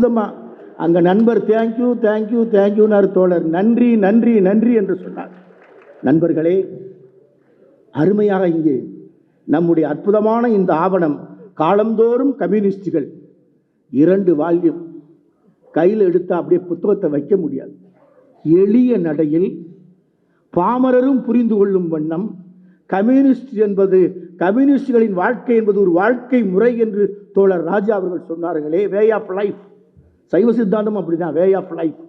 அற்புதமா அங்க நண்பர் தேங்க்யூ தேங்க்யூ தேங்க்யூனார் தோழர். நன்றி நன்றி நன்றி என்று சொன்னார். நண்பர்களே அருமையாக இங்கே நம்முடைய அற்புதமான இந்த ஆவணம் காலந்தோறும் கம்யூனிஸ்டுகள் இரண்டு வால்யூம் கையில் எடுத்து அப்படியே புத்தகத்தை வைக்க முடியாது. எளிய நடையில் பாமரரும் புரிந்து கொள்ளும் வண்ணம் கம்யூனிஸ்ட் என்பது கம்யூனிஸ்டுகளின் வாழ்க்கை என்பது ஒரு வாழ்க்கை முறை என்று தோழர் ராஜா அவர்கள் சொன்னார்களே வே ஆஃப் லைஃப் சைவ சித்தாந்தம் அப்படிதான் வே ஆஃப் லைஃப்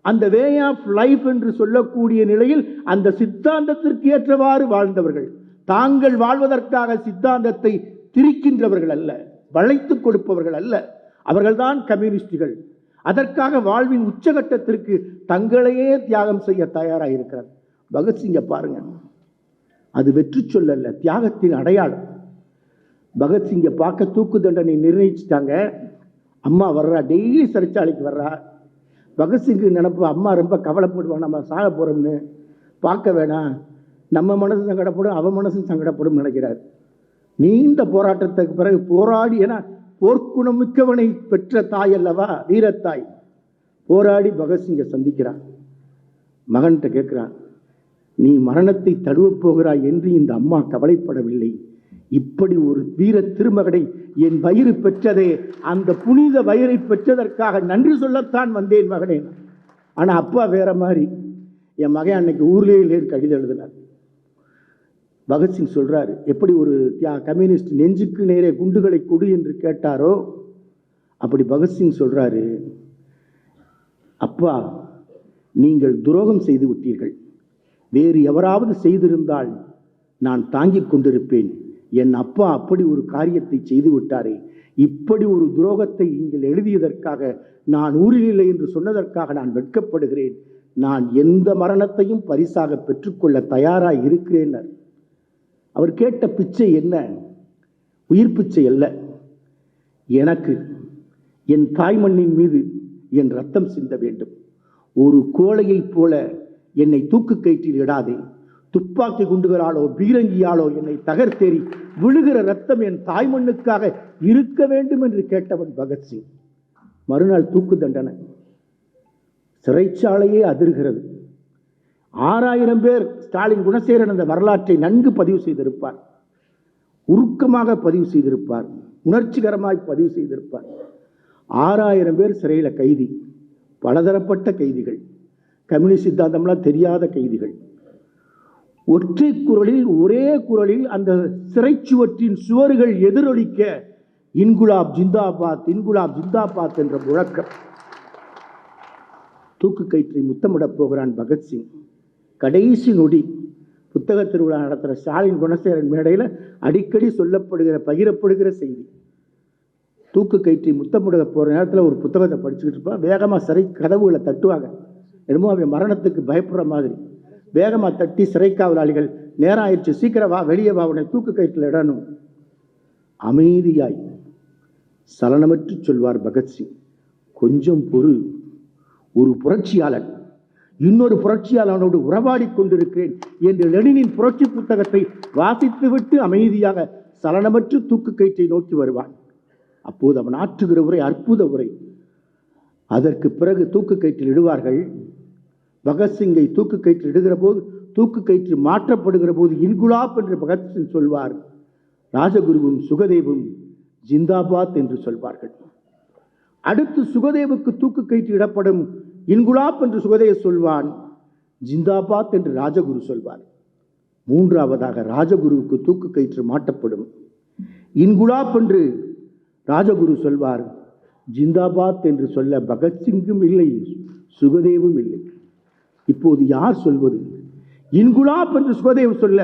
அந்த வே ஆஃப் லைஃப் என்று சொல்லக்கூடிய நிலையில் அந்த சித்தாந்தத்திற்கு ஏற்றவாறு வாழ்ந்தவர்கள். தாங்கள் வாழ்வதற்காக சித்தாந்தத்தை திரிக்கின்றவர்கள் அல்ல வளைத்து கொடுப்பவர்கள் அல்ல. அவர்கள்தான் கம்யூனிஸ்டுகள். அதற்காக வாழ்வின் உச்சகட்டத்திற்கு தங்களையே தியாகம் செய்ய தயாராக இருக்கிறார் பகத்சிங்கை பாருங்க. அது வெற்றி சொல்லல்ல தியாகத்தின் அடையாளம். பகத்சிங்கை பார்க்க தூக்கு தண்டனை நிர்ணயிச்சிட்டாங்க. அம்மா வர்றா டெய்லி சிறைச்சாலைக்கு வர்றா. பகத்சிங்கு நினப்பு அம்மா ரொம்ப கவலைப்படுவான் நம்ம சாக போகிறோம்னு பார்க்க வேணாம். நம்ம மனசு சங்கடப்படும் அவன் மனசும் சங்கடப்படும் நினைக்கிறார். நீண்ட போராட்டத்துக்கு பிறகு போராடி ஏன்னா போர்க்குணம் மிக்கவனை பெற்ற தாய் அல்லவா? வீரத்தாய். போராடி பகத்சிங்கை சந்திக்கிறான். மகன்கிட்ட கேட்குறான் நீ மரணத்தை தழுவப் போகிறாய் என்று இந்த அம்மா கவலைப்படவில்லை. இப்படி ஒரு வீர திருமகனை என் வயிறு பெற்றதே அந்த புனித வயிறை பெற்றதற்காக நன்றி சொல்லத்தான் வந்தேன் மகனே. ஆனால் அப்பா வேற மாதிரி. என் மகன் அன்னைக்கு ஊர்லேயே கடிதம் எழுதினார். பகத்சிங் சொல்கிறார் எப்படி ஒரு தியா கம்யூனிஸ்ட் நெஞ்சுக்கு நேரே குண்டுகளை கொடு என்று கேட்டாரோ? அப்படி பகத்சிங் சொல்கிறாரு அப்பா நீங்கள் துரோகம் செய்து விட்டீர்கள். வேறு எவராவது செய்திருந்தால் நான் தாங்கிக் கொண்டிருப்பேன். என் அப்பா அப்படி ஒரு காரியத்தை செய்து விட்டாரே. இப்படி ஒரு துரோகத்தை நீங்கள் எழுதியதற்காக நான் ஊரில் இல்லை என்று சொன்னதற்காக நான் வெட்கப்படுகிறேன். நான் எந்த மரணத்தையும் பரிசாக பெற்றுக்கொள்ள தயாராக இருக்கிறேன். அவர் கேட்ட பிச்சை என்ன? உயிர் பிச்சை அல்ல. எனக்கு என் தாய்மண்ணின் மீது என் ரத்தம் சிந்த வேண்டும். ஒரு கோழையைப் போல என்னை தூக்கு கயிற்றில் இடாதே. துப்பாக்கி குண்டுகளாலோ பீரங்கியாலோ என்னை தகர்த்தேறி விழுகிற ரத்தம் என் தாய்மண்ணுக்காக இருக்க வேண்டும் என்று கேட்டவன் பகத்சிங் மறுநாள் தூக்கு தண்டனை. சிறைச்சாலையே அதிர்கிறது. ஆறாயிரம் பேர் ஸ்டாலின் குணசேகரன் அந்த வரலாற்றை நன்கு பதிவு செய்திருப்பார். உருக்கமாக பதிவு செய்திருப்பார். உணர்ச்சிகரமாய் பதிவு செய்திருப்பார். ஆறாயிரம் பேர் சிறையில் கைதி. பலதரப்பட்ட கைதிகள். கம்யூனிஸ்ட் சித்தாந்தம்லாம் தெரியாத கைதிகள். ஒற்றை குரலில் ஒரே குரலில் அந்த சிறைச்சுவற்றின் சுவர்கள் எதிரொலிக்க இன்குலாப் ஜிந்தாபாத் இன்குலாப் ஜிந்தாபாத் என்ற முழக்கம். தூக்கு கயிற்றை முத்தமிடப் போகிறான் பகத்சிங் கடைசி நொடி. புத்தக திருவிழா நடத்துகிற ஸ்டாலின் குணசேகரன் மேடையில் அடிக்கடி சொல்லப்படுகிற பகிரப்படுகிற செய்தி. தூக்கு கயிற்றை முத்தமிட போகிற நேரத்தில் ஒரு புத்தகத்தை படிச்சுக்கிட்டு இருப்பான் வேகமாக சிறை கதவுகளை தட்டுவாங்க. என்னமோ அவன் மரணத்துக்கு பயப்படுற மாதிரி. வேகமாக தட்டி சிறை காவலாளிகள் நேரம் ஆயிடுச்சு சீக்கிரம் வா வெளியே வா உடனே தூக்கு கயிற்றில் இடணும். அமைதியாய் சலனமற்று சொல்வார் பகத்சிங் கொஞ்சம் பொறு. ஒரு புரட்சியாளன் இன்னொரு புரட்சியாளனோடு உறவாடி கொண்டிருக்கிறேன் என்று லெனினின் புரட்சி புத்தகத்தை வாசித்துவிட்டு அமைதியாக சலனமற்று தூக்கு கயிற்றை நோக்கி வருவான். அப்போது அவன் ஆற்றுகிற உரை அற்புத உரை. அதற்கு பிறகு தூக்கு கயிற்றில் இடுவார்கள் பகத்சிங்கை தூக்கு கயிற்று இடுகிற போது தூக்கு கயிற்று மாற்றப்படுகிற போது இன்குலாப் என்று பகத்சிங் சொல்வார். ராஜகுருவும் சுகதேவும் ஜிந்தாபாத் என்று சொல்வார்கள். அடுத்து சுகதேவுக்கு தூக்கு கயிற்று இடப்படும் இன்குலாப் என்று சுகதேவ் சொல்வான். ஜிந்தாபாத் என்று ராஜகுரு சொல்வார். மூன்றாவதாக ராஜகுருவுக்கு தூக்கு கயிற்று மாட்டப்படும் இன்குலாப் என்று ராஜகுரு சொல்வார். ஜிந்தாபாத் என்று சொல்ல பகத்சிங்கும் இல்லை சுகதேவும் இல்லை. இப்போது யார் சொல்வது? இன்குலாப் என்று சுகதேவ் சொல்ல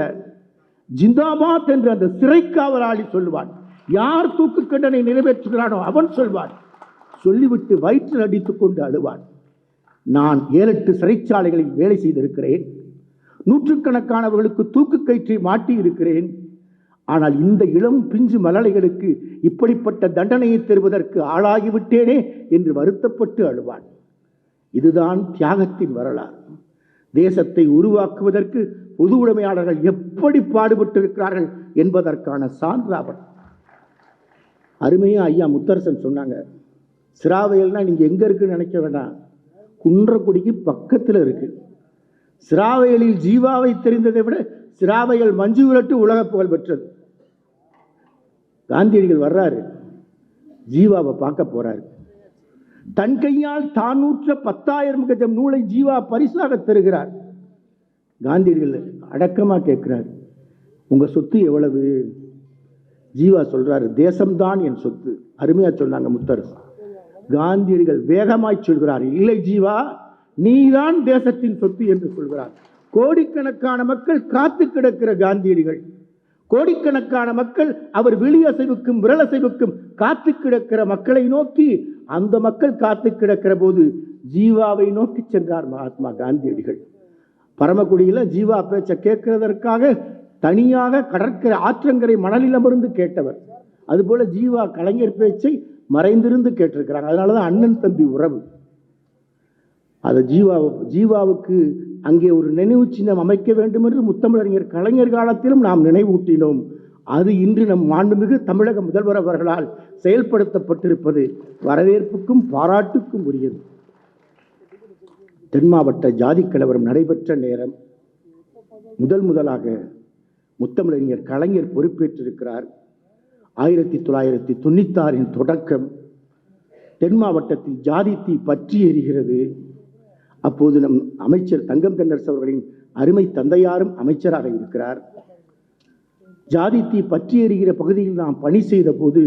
ஜிந்தாபாத் என்று அந்த சிறைக்காவலாளி சொல்லுவான். யார் தூக்கு கண்டனை நிறைவேற்றுகிறானோ அவன் சொல்வான். சொல்லிவிட்டு வயிற்றில் அடித்துக் கொண்டு அழுவான். நான் ஏழெட்டு சிறைச்சாலைகளில் வேலை செய்திருக்கிறேன். நூற்றுக்கணக்கானவர்களுக்கு தூக்கு கயிற்றை மாட்டி இருக்கிறேன் ஆனால் இந்த இளம் பிஞ்சு மலலைகளுக்கு இப்படிப்பட்ட தண்டனையை தருவதற்கு ஆளாகிவிட்டேனே என்று வருத்தப்பட்டு அழுவான். இதுதான் தியாகத்தின் வரலாறு. தேசத்தை உருவாக்குவதற்கு பொது உடைமையாளர்கள் எப்படி பாடுபட்டிருக்கிறார்கள் என்பதற்கான சான்றாவன் அருமையாக ஐயா முத்தரசன் சொன்னாங்க சிராவையல்னா நீங்கள் எங்கே இருக்குன்னு நினைக்க வேண்டாம். குன்றக்குடிக்கு பக்கத்தில் இருக்குது சிராவையலில் ஜீவாவை தெரிந்ததை விட சிராவையல் மஞ்சு விரட்டு உலக புகழ் பெற்றது. காந்தியடிகள் வர்றாரு. ஜீவாவை பார்க்க போகிறாரு தன் கையால் தான் நூற்ற பத்தாயிரம் கஜம் நூலை ஜீவா பரிசாக தருகிறார். காந்தியடிகள் அடக்கமாக கேட்கிறார் உங்கள் சொத்து எவ்வளவு? ஜீவா சொல்கிறாரு தேசம்தான் என் சொத்து. அருமையாக சொன்னாங்க முத்தரசு. காந்தியடிகள் வேகமாய் சொல்கிறார் இல்லை ஜீவா நீதான் தேசத்தின் சொத்து என்று சொல்கிறார். கோடிக்கணக்கான மக்கள் காத்து கிடக்கிற காந்தியடிகள் கோடிக்கணக்கான மக்கள் அவர் விழியசைவுக்கும் விரலசைவுக்கும் காத்து கிடக்கிற மக்களை நோக்கி அந்த மக்கள் காத்து கிடக்கிற போது ஜீவாவை நோக்கி சென்றார் மகாத்மா காந்தியடிகள். பரமக்குடியில் ஜீவா பேச்சை கேட்கிறதற்காக தனியாக கடற்கரை ஆற்றங்கரை மணலில் அமர்ந்து கேட்டவர். அதுபோல ஜீவா கலைஞர் பேச்சை மறைந்திருந்து கேட்டிருக்கிறாங்க. அதனால தான் அண்ணன் தம்பி உறவு. அது ஜீவா ஜீவாவுக்கு அங்கே ஒரு நினைவு சின்னம் அமைக்க வேண்டும் என்று முத்தமிழறிஞர் கலைஞர் காலத்திலும் நாம் நினைவூட்டினோம். அது இன்று நம் மாண்புமிகு தமிழக முதல்வர் அவர்களால் செயல்படுத்தப்பட்டிருப்பது வரவேற்புக்கும் பாராட்டுக்கும் உரியது. தென் மாவட்ட ஜாதி கலவரம் நடைபெற்ற நேரம் முதல் முதலாக முத்தமிழறிஞர் கலைஞர் பொறுப்பேற்றிருக்கிறார். ஆயிரத்தி தொள்ளாயிரத்தி தொண்ணூத்தாறின் தொடக்கம் தென் மாவட்டத்தில் ஜாதி தீ பற்றி எறிகிறது அப்போது நம் அமைச்சர் தங்கம் தென்னரசு அவர்களின் அருமை தந்தையாரும் அமைச்சராக இருக்கிறார். ஜாதி தீ பற்றி எறிகிற பகுதியில் நாம் பணி செய்த போது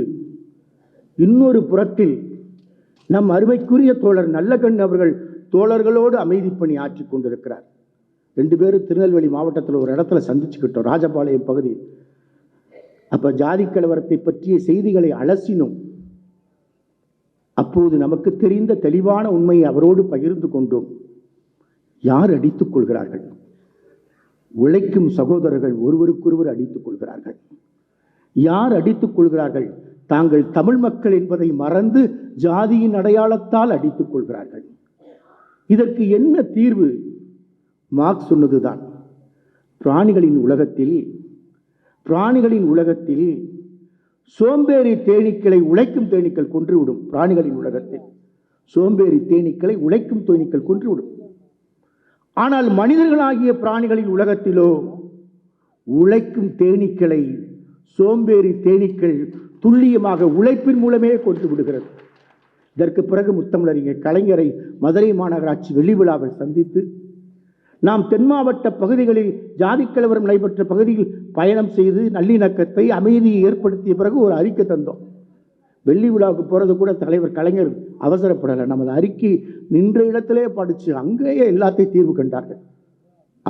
இன்னொரு புறத்தில் நம் அருமைக்குரிய தோழர் நல்லகண் அவர்கள் தோழர்களோடு அமைதி பணி ஆற்றி கொண்டிருக்கிறார். ரெண்டு பேரும் திருநெல்வேலி மாவட்டத்தில் ஒரு இடத்துல சந்திச்சுக்கிட்டோம் ராஜபாளையம் பகுதி. அப்போ ஜாதி கலவரத்தை பற்றிய செய்திகளை அலசினோம். அப்போது நமக்கு தெரிந்த தெளிவான உண்மையை அவரோடு பகிர்ந்து கொண்டோம். யார் அடித்துக் கொள்கிறார்கள்? உழைக்கும் சகோதரர்கள் ஒருவருக்கொருவர் அடித்துக் கொள்கிறார்கள். யார் அடித்துக் கொள்கிறார்கள்? தாங்கள் தமிழ் மக்கள் என்பதை மறந்து ஜாதியின் அடையாளத்தால் அடித்துக் கொள்கிறார்கள். இதற்கு என்ன தீர்வு? மார்க் சொன்னதுதான். பிராணிகளின் உலகத்தில் பிராணிகளின் உலகத்தில் சோம்பேறி தேனீக்களை உழைக்கும் தேனீக்கள் கொன்றுவிடும் பிராணிகளின் உலகத்தில். சோம்பேறி தேனீக்களை உழைக்கும் தேனீக்கள் கொன்றுவிடும். ஆனால் மனிதர்களாகிய பிராணிகளின் உலகத்திலோ உழைக்கும் தேனீக்களை சோம்பேறி தேனீக்கள் துல்லியமாக உழைப்பின் மூலமே கொண்டு விடுகிறது. இதற்கு பிறகு முத்தமிழறிஞர் கலைஞரை மதுரை மாநகராட்சி வெள்ளி விழாவில் சந்தித்து நாம் தென் மாவட்ட பகுதிகளில் ஜாதி கலவரம் நடைபெற்ற பகுதியில் பயணம் செய்து நல்லிணக்கத்தை அமைதியை ஏற்படுத்திய பிறகு ஒரு அறிக்கை தந்தோம். வெள்ளி விழாவுக்கு போகிறது கூட தலைவர் கலைஞர் அவசரப்படலை. நமது அறிக்கை நின்ற இடத்திலே படித்து அங்கேயே எல்லாத்தையும் தீர்வு கண்டார்கள்.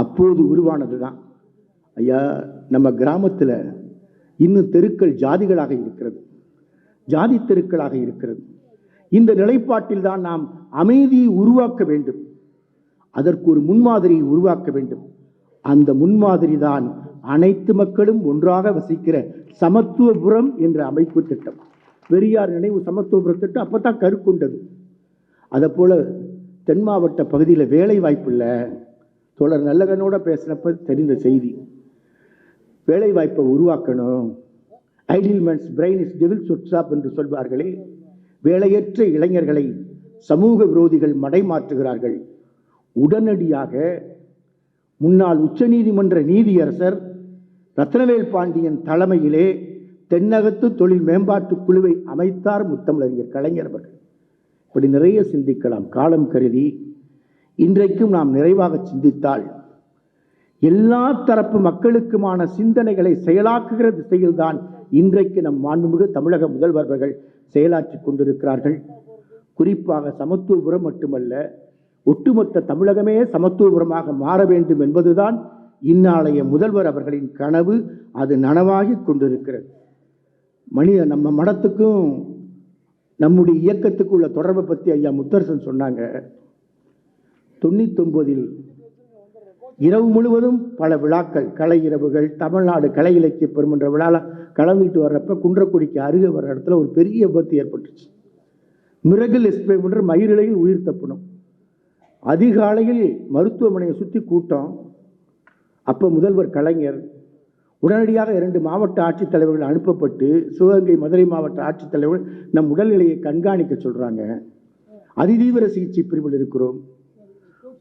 அப்போது உருவானது தான் ஐயா நம்ம கிராமத்தில் இன்னும் தெருக்கள் ஜாதிகளாக இருக்கிறது. ஜாதி தெருக்களாக இருக்கிறது. இந்த நிலைப்பாட்டில் தான் நாம் அமைதியை உருவாக்க வேண்டும். அதற்கு ஒரு முன்மாதிரியை உருவாக்க வேண்டும். அந்த முன்மாதிரி தான் அனைத்து மக்களும் ஒன்றாக வசிக்கிற சமத்துவபுரம் என்ற அமைப்பு திட்டம். பெரியார் நினைவு சமத்துவபுர திட்டம் அப்போ தான் கருக்குண்டது. அதை போல் தென் மாவட்ட பகுதியில் வேலை வாய்ப்பு இல்லை. தோழர் நல்லகனோட பேசினப்ப தெரிந்த செய்தி. வேலை வாய்ப்பை உருவாக்கணும் idle man's brain is devil workshop என்று சொல்வார்களே. வேலையற்ற இளைஞர்களை சமூக விரோதிகள் மடைமாற்றுகிறார்கள். உடனடியாக முன்னாள் உச்சநீதிமன்ற நீதியரசர் ரத்னவேல் பாண்டியன் தலைமையிலே தென்னகத்து தொழில் மேம்பாட்டு குழுவை அமைத்தார் முத்தமிழறிஞர் கலைஞர் அவர்கள். இப்படி நிறைய சிந்திக்கலாம் காலம் கருதி இன்றைக்கும் நாம் நிறைவாக சிந்தித்தால் எல்லா தரப்பு மக்களுக்குமான சிந்தனைகளை செயலாக்குகிற திசையில்தான் இன்றைக்கு நம் மாண்புமிகு தமிழக முதல்வர்கள் செயலாற்றி கொண்டிருக்கிறார்கள். குறிப்பாக சமத்துவபுரம் மட்டுமல்ல ஒட்டுமொத்த தமிழகமே சமத்துவபுரமாக மாற வேண்டும் என்பதுதான் இந்நாளைய முதல்வர் அவர்களின் கனவு. அது நனவாகி கொண்டிருக்கிறது. மனித நம்ம மடத்துக்கும் நம்முடைய இயக்கத்துக்கு உள்ள தொடர்பை பற்றி ஐயா முத்தரசன் சொன்னாங்க. தொண்ணூத்தொன்பதில் இரவு முழுவதும் பல விழாக்கள் கலை இரவுகள் தமிழ்நாடு கலை இலக்கிய பெருமன்ற விழாவில் கலந்துட்டு வர்றப்ப குன்றக்குடிக்கு அருகே வர்ற இடத்துல ஒரு பெரிய விபத்து ஏற்பட்டுச்சு. மிருகில் எஸ்பே பண்ணுற மயிரிழையில் உயிர் தப்பணும் அதிகாலையில் மருத்துவமனையை சுற்றி கூட்டம். அப்போ முதல்வர் கலைஞர் உடனடியாக இரண்டு மாவட்ட ஆட்சித்தலைவர்கள் அனுப்பப்பட்டு சிவகங்கை மதுரை மாவட்ட ஆட்சித்தலைவர்கள் நம் உடல்நிலையை கண்காணிக்க சொல்கிறாங்க அதிதீவிர சிகிச்சை பிரிவில் இருக்கிறோம்.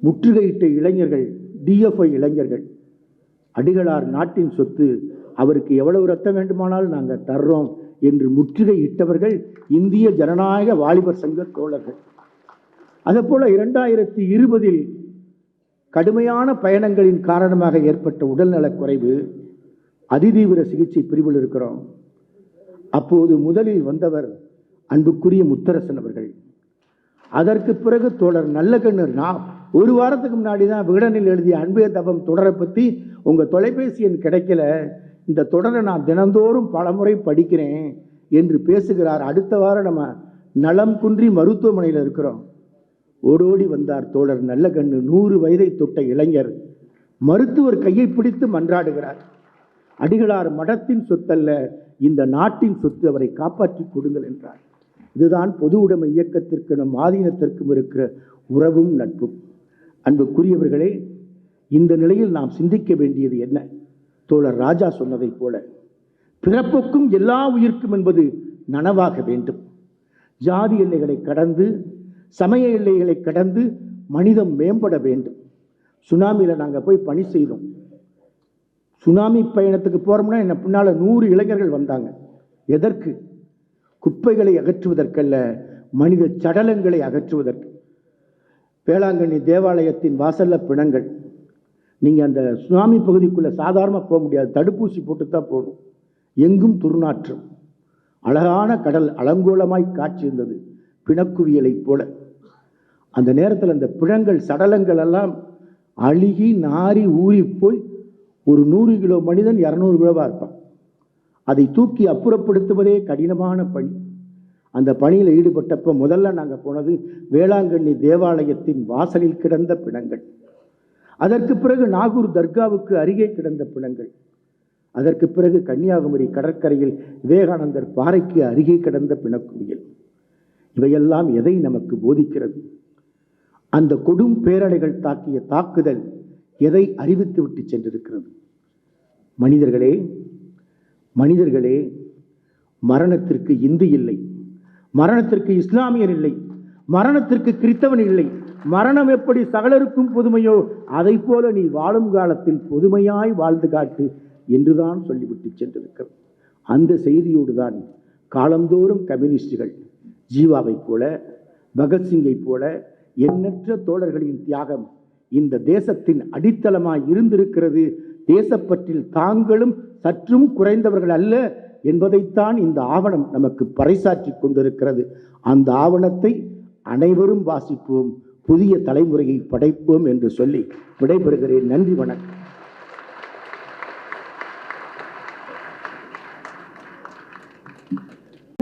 முற்றுகையிட்ட இளைஞர்கள் டிஎஃப்ஐ இளைஞர்கள் அடிகளார் நாட்டின் சொத்து அவருக்கு எவ்வளவு ரத்தம் வேண்டுமானாலும் நாங்கள் தர்றோம் என்று முற்றுகை இட்டவர்கள் இந்திய ஜனநாயக வாலிபர் சங்க தோழர்கள். அதேபோல இரண்டாயிரத்தி இருபதில் கடுமையான பயணங்களின் காரணமாக ஏற்பட்ட உடல்நலக் குறைவு அதிதீவிர சிகிச்சை பிரிவில் இருக்கிறோம். அப்போது முதலில் வந்தவர் அன்புக்குரிய முத்தரசன் அவர்கள். அதற்கு பிறகு தோழர் நல்லகண்ணு நான். ஒரு வாரத்துக்கு முன்னாடி தான் விகடனில் எழுதிய அன்பே தபம் தொடரை பற்றி உங்கள் தொலைபேசி எண் கிடைக்கல. இந்த தொடரை நான் தினந்தோறும் பலமுறை படிக்கிறேன் என்று பேசுகிறார். அடுத்த வாரம் நம்ம நலம் குன்றி மருத்துவமனையில் இருக்கிறோம். ஓடோடி வந்தார் தோழர் நல்லகண்ணு. நூறு வயதை தொட்ட இளைஞர். மருத்துவர் கையை பிடித்து மன்றாடுகிறார். அடிகளார் மடத்தின் சொத்தல்ல இந்த நாட்டின் சொத்து அவரை காப்பாற்றி கொடுங்கள் என்றார். இதுதான் பொது உடைமை இயக்கத்திற்கு நம் ஆதீனத்திற்கும் இருக்கிற உறவும் நட்பும். அன்புக்குரியவர்களே இந்த நிலையில் நாம் சிந்திக்க வேண்டியது என்ன? தோழர் ராஜா சொன்னதைப் போல பிறப்புக்கும் எல்லா உயிர்க்கும் என்பது நனவாக வேண்டும். ஜாதி எல்லைகளை கடந்து சமய எல்லைகளை கடந்து மனிதம் மேம்பட வேண்டும். சுனாமியில் நாங்கள் போய் பணி செய்தோம். சுனாமி பயணத்துக்கு போகிறோம்னா என்ன பின்னால் நூறு இளைஞர்கள் வந்தாங்க. எதற்கு? குப்பைகளை அகற்றுவதற்கல்ல மனித சடலங்களை அகற்றுவதற்கு. வேளாங்கண்ணி தேவாலயத்தின் வாசல்ல பிணங்கள். நீங்கள் அந்த சுனாமி பகுதிக்குள்ளே சாதாரணமாக போக முடியாது. தடுப்பூசி போட்டு தான் போகணும். எங்கும் துர்நாற்றம். அழகான கடல் அலங்கோலமாய் காட்சி இருந்தது பிணக்குவியலைப் போல. அந்த நேரத்தில் அந்த பிணங்கள் சடலங்கள் எல்லாம் அழுகி நாரி ஊறி போய் ஒரு நூறு கிலோ மனிதன் இரநூறு கிலோவாக இருப்பான். அதை தூக்கி அப்புறப்படுத்துவதே கடினமான பணி. அந்த பணியில் ஈடுபட்டப்போ முதல்ல நாங்கள் போனது வேளாங்கண்ணி தேவாலயத்தின் வாசலில் கிடந்த பிணங்கள். அதற்கு பிறகு நாகூர் தர்காவுக்கு அருகே கிடந்த பிணங்கள். அதற்கு பிறகு கன்னியாகுமரி கடற்கரையில் விவேகானந்தர் பாறைக்கு அருகே கிடந்த பிணக்குவியல். இவையெல்லாம் எதை நமக்கு போதிக்கிறது? அந்த கொடும் பேரலைகள் தாக்கிய தாக்குதல் எதை அறிவித்து விட்டு சென்றிருக்கிறது? மனிதர்களே மனிதர்களே மரணத்திற்கு இந்து இல்லை மரணத்திற்கு இஸ்லாமியர் இல்லை மரணத்திற்கு கிறித்தவன் இல்லை. மரணம் எப்படி சகலருக்கும் புதுமையோ அதை போல நீ வாழும் காலத்தில் புதுமையாய் வாழ்ந்து காட்டு என்றுதான் சொல்லிவிட்டு சென்றிருக்கிறது. அந்த செய்தியோடு தான் காலந்தோறும் கம்யூனிஸ்டுகள் ஜீவாவைப் போல பகத்சிங்கை போல எண்ணற்ற தோழர்களின் தியாகம் இந்த தேசத்தின் அடித்தளமாய் இருந்திருக்கிறது தேசப்பற்றில் தாங்களும் சற்றும் குறைந்தவர்கள் அல்ல என்பதைத்தான் இந்த ஆவணம் நமக்கு பறைசாற்றி கொண்டிருக்கிறது. அந்த ஆவணத்தை அனைவரும் வாசிப்போம். புதிய தலைமுறையை படைப்போம் என்று சொல்லி விடைபெறுகிறேன். நன்றி வணக்கம்.